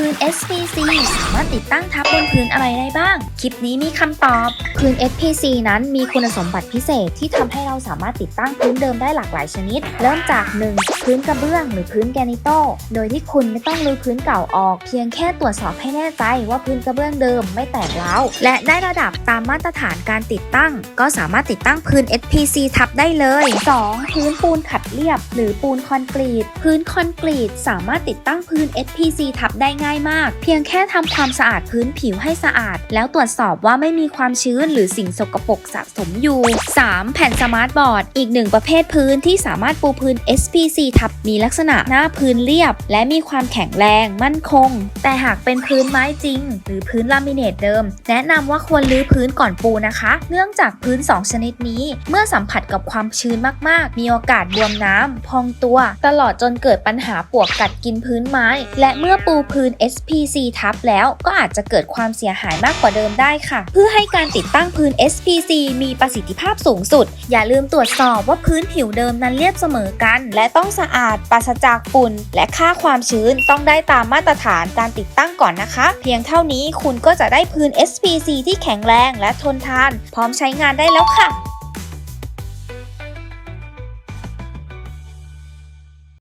พื้น SPC สามารถติดตั้งทับบนพื้นอะไรได้บ้าง คลิปนี้มีคำตอบ พื้น SPC นั้นมีคุณสมบัติพิเศษที่ทำให้เราสามารถติดตั้งพื้นเดิมได้หลากหลายชนิด เริ่มจาก 1. พื้นกระเบื้องหรือพื้นแกนิโต โดยที่คุณไม่ต้องรื้อพื้นเก่าออก เพียงแค่ตรวจสอบให้แน่ใจว่าพื้นกระเบื้องเดิมไม่แตกร้าวและได้ระดับตามมาตรฐานการติดตั้ง ก็สามารถติดตั้งพื้น SPC ทับได้เลย 2. พื้นปูนขัดเรียบ หรือปูนคอนกรีต พื้นคอนกรีตสามารถติดตั้งพื้น SPC ทับได้ง่ายง่ายมาก เพียงแค่ทำความสะอาดพื้นผิวให้สะอาด แล้วตรวจสอบว่าไม่มีความชื้นหรือสิ่งสกปรกสะสมอยู่ 3. แผ่นสมาร์ทบอร์ด อีกหนึ่งประเภทพื้นที่สามารถปูพื้น SPC ทับมีลักษณะหน้าพื้นเรียบ และมีความแข็งแรงมั่นคง แต่หากเป็นพื้นไม้จริง หรือพื้นลามิเนตเดิม แนะนำว่าควรรื้อพื้นก่อนปูนะคะ เนื่องจากพื้น 2 ชนิดนี้ เมื่อสัมผัสกับความชื้นมาก ๆ มีโอกาสบวมน้ำพองตัว ตลอดจนเกิดปัญหาปวกกัดกินพื้นไม้ และเมื่อปูพื้น SPC ทับแล้วก็อาจจะเกิดความเสียหายมากกว่าเดิมได้ค่ะ เพื่อให้การติดตั้งพื้น SPC มีประสิทธิภาพสูงสุด อย่าลืมตรวจสอบว่าพื้นผิวเดิมนั้นเรียบเสมอกัน และต้องสะอาดปราศจากฝุ่น และค่าความชื้นต้องได้ตามมาตรฐานการติดตั้งก่อนนะคะ เพียงเท่านี้คุณก็จะได้พื้น SPC ที่แข็งแรงและทนทาน พร้อมใช้งานได้แล้วค่ะ